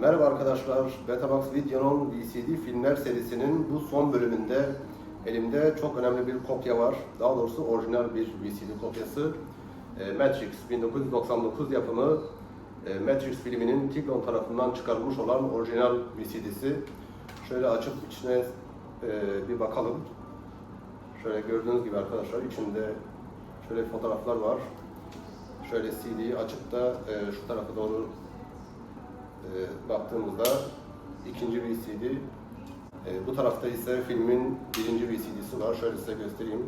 Merhaba arkadaşlar, Betamax Video'nun VCD filmler serisinin bu son bölümünde elimde çok önemli bir kopya var. Daha doğrusu orijinal bir VCD kopyası. E, Matrix 1999 yapımı e, Matrix filminin Tiklon tarafından çıkarılmış olan orijinal VCD'si. Şöyle açıp içine e, bir bakalım. Şöyle gördüğünüz gibi arkadaşlar içinde şöyle fotoğraflar var. Şöyle CD'yi açıp da e, şu tarafa doğru e, baktığımızda ikinci VCD, e, bu tarafta ise filmin birinci VCD'si var. Şöyle size göstereyim.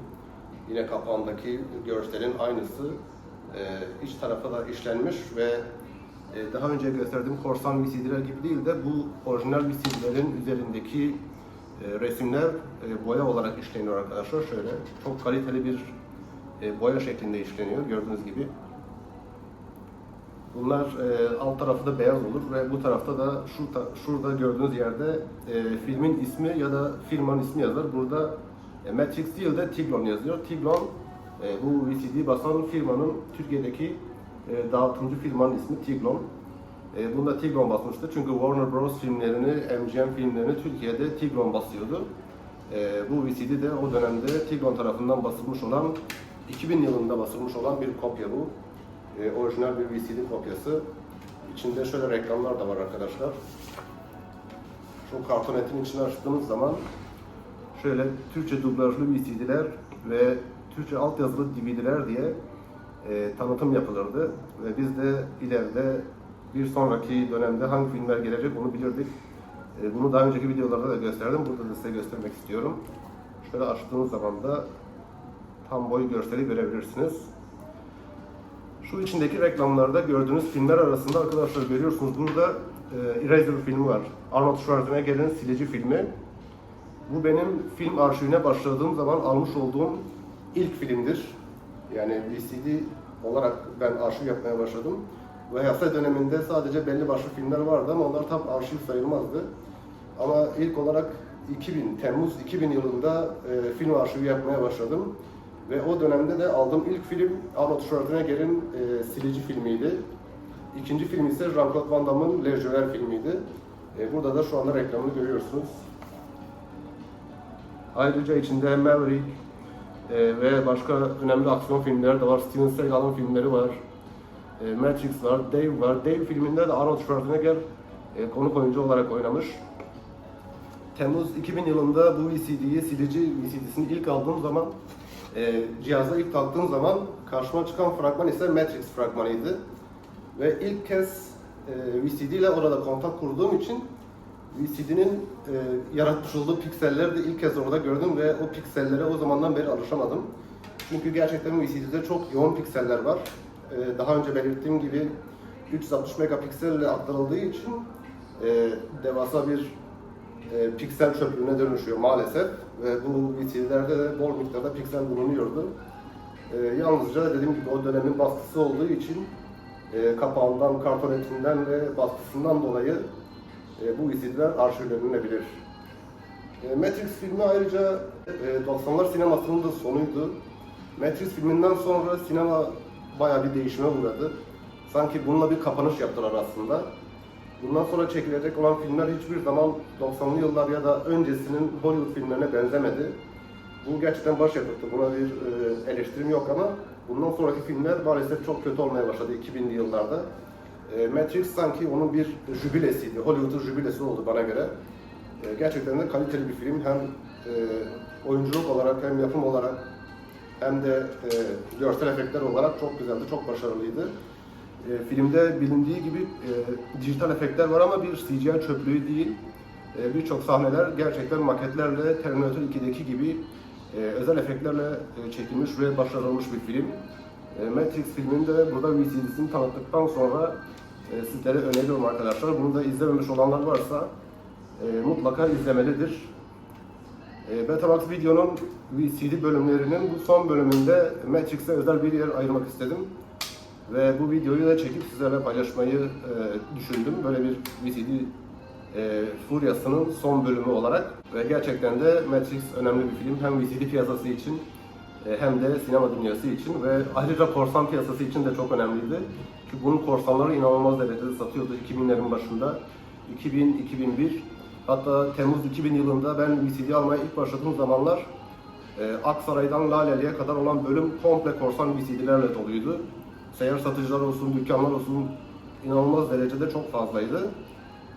Yine kapağındaki görselin aynısı. E, iç tarafa da işlenmiş ve e, daha önce gösterdiğim korsan VCD'ler gibi değil de bu orijinal VCD'lerin üzerindeki e, resimler e, boya olarak işleniyor arkadaşlar. Şöyle çok kaliteli bir e, boya şeklinde işleniyor gördüğünüz gibi. Bunlar e, alt tarafı da beyaz olur ve bu tarafta da şu ta- şurada gördüğünüz yerde e, filmin ismi ya da firmanın ismi yazar. Burada e, Matrix değil de Tiglon yazıyor. Tiglon e, bu VCD basan firmanın Türkiye'deki e, dağıtımcı firmanın ismi Tiglon. E, bunda Tiglon basmıştı çünkü Warner Bros filmlerini, MGM filmlerini Türkiye'de Tiglon basıyordu. E, bu VCD de o dönemde Tiglon tarafından basılmış olan 2000 yılında basılmış olan bir kopya bu. E, orijinal bir VCD kopyası. İçinde şöyle reklamlar da var arkadaşlar. Şu kartonetin içini açtığımız zaman şöyle Türkçe dublajlı VCD'ler ve Türkçe altyazılı DVD'ler diye e, tanıtım yapılırdı. Ve biz de ileride bir sonraki dönemde hangi filmler gelecek onu bilirdik. E, bunu daha önceki videolarda da gösterdim. Burada da size göstermek istiyorum. Şöyle açtığınız zaman da tam boy görseli görebilirsiniz. Şu içindeki reklamlarda gördüğünüz filmler arasında arkadaşlar görüyorsunuz burada e, Eraser filmi var. Arnold Schwarzenegger'in Silici filmi. Bu benim film arşivine başladığım zaman almış olduğum ilk filmdir. Yani VCD olarak ben arşiv yapmaya başladım. VHS döneminde sadece belli başlı filmler vardı ama onlar tam arşiv sayılmazdı. Ama ilk olarak 2000, Temmuz 2000 yılında e, film arşivi yapmaya başladım. Ve o dönemde de aldığım ilk film Arnold Schwarzenegger'in e, Silici filmiydi. İkinci film ise Jean-Claude Van Damme'ın Legionnaire filmiydi. E, burada da şu anda reklamını görüyorsunuz. Ayrıca içinde Maverick e, ve başka önemli aksiyon filmleri de var. Steven Seagal'ın filmleri var. E, Matrix var, Dave var. Dave filminde de Arnold Schwarzenegger e, konuk oyuncu olarak oynamış. Temmuz 2000 yılında bu VCD'yi, silici VCD'sini ilk aldığım zaman, e, cihaza ilk taktığım zaman karşıma çıkan fragman ise Matrix fragmanıydı. Ve ilk kez e, VCD ile orada kontak kurduğum için VCD'nin e, yaratmış olduğu pikselleri de ilk kez orada gördüm ve o piksellere o zamandan beri alışamadım. Çünkü gerçekten VCD'de çok yoğun pikseller var. E, daha önce belirttiğim gibi 360 megapiksel ile aktarıldığı için e, devasa bir e, piksel çöplüğüne dönüşüyor maalesef. Ve bu VCD'lerde de bol miktarda piksel bulunuyordu. E, yalnızca dediğim gibi o dönemin baskısı olduğu için e, kapağından, kartonetinden ve baskısından dolayı e, bu VCD'ler arşivlenebilir. E, Matrix filmi ayrıca e, 90'lar sinemasının da sonuydu. Matrix filminden sonra sinema bayağı bir değişime uğradı. Sanki bununla bir kapanış yaptılar aslında. Bundan sonra çekilecek olan filmler hiçbir zaman 90'lı yıllar ya da öncesinin Hollywood filmlerine benzemedi. Bu gerçekten başyapıttı. Buna bir e, eleştirim yok ama bundan sonraki filmler maalesef çok kötü olmaya başladı 2000'li yıllarda. E, Matrix sanki onun bir jübilesiydi. Hollywood'un jübilesi oldu bana göre. E, gerçekten de kaliteli bir film. Hem e, oyunculuk olarak hem yapım olarak hem de e, görsel efektler olarak çok güzeldi, çok başarılıydı. E, filmde bilindiği gibi e, dijital efektler var ama bir CGI çöplüğü değil. E, Birçok sahneler gerçekten maketlerle Terminator 2'deki gibi e, özel efektlerle e, çekilmiş ve başarılmış bir film. E, Matrix filmini de burada VCD'sini tanıttıktan sonra e, sizlere öneriyorum arkadaşlar. Bunu da izlememiş olanlar varsa e, mutlaka izlemelidir. E, Betamax videonun VCD bölümlerinin bu son bölümünde Matrix'e özel bir yer ayırmak istedim. Ve bu videoyu da çekip sizlerle paylaşmayı e, düşündüm. Böyle bir VCD e, furyasının son bölümü olarak. Ve gerçekten de Matrix önemli bir film. Hem VCD piyasası için e, hem de sinema dünyası için ve ayrıca korsan piyasası için de çok önemliydi. Çünkü bunun korsanları inanılmaz derecede satıyordu 2000'lerin başında. 2000-2001 hatta Temmuz 2000 yılında ben VCD almaya ilk başladığım zamanlar e, Aksaray'dan Laleli'ye kadar olan bölüm komple korsan VCD'lerle doluydu. Seyyar satıcılar olsun, dükkanlar olsun inanılmaz derecede çok fazlaydı.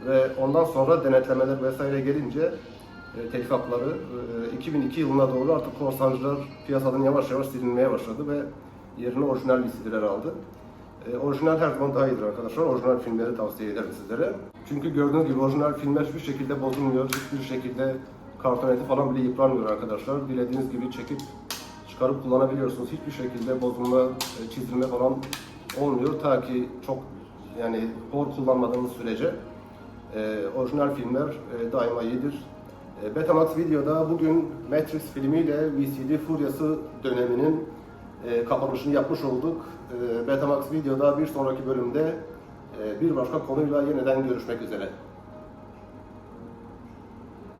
Ve ondan sonra denetlemeler vesaire gelince e, telif e, 2002 yılına doğru artık korsancılar piyasadan yavaş yavaş silinmeye başladı ve yerine orijinal VCD'ler aldı. E, orijinal her zaman daha iyidir arkadaşlar. Orijinal filmleri tavsiye ederim sizlere. Çünkü gördüğünüz gibi orijinal filmler hiçbir şekilde bozulmuyor. Hiçbir şekilde karton eti falan bile yıpranmıyor arkadaşlar. Dilediğiniz gibi çekip çıkarıp kullanabiliyorsunuz. Hiçbir şekilde bozulma, e, çizilme falan olmuyor. Ta ki çok yani hor kullanmadığınız sürece e, orijinal filmler e, daima iyidir. E, Betamax Video'da bugün Matrix filmiyle VCD furyası döneminin e, kapanışını yapmış olduk. E, Betamax Video'da bir sonraki bölümde e, bir başka konuyla yeniden görüşmek üzere.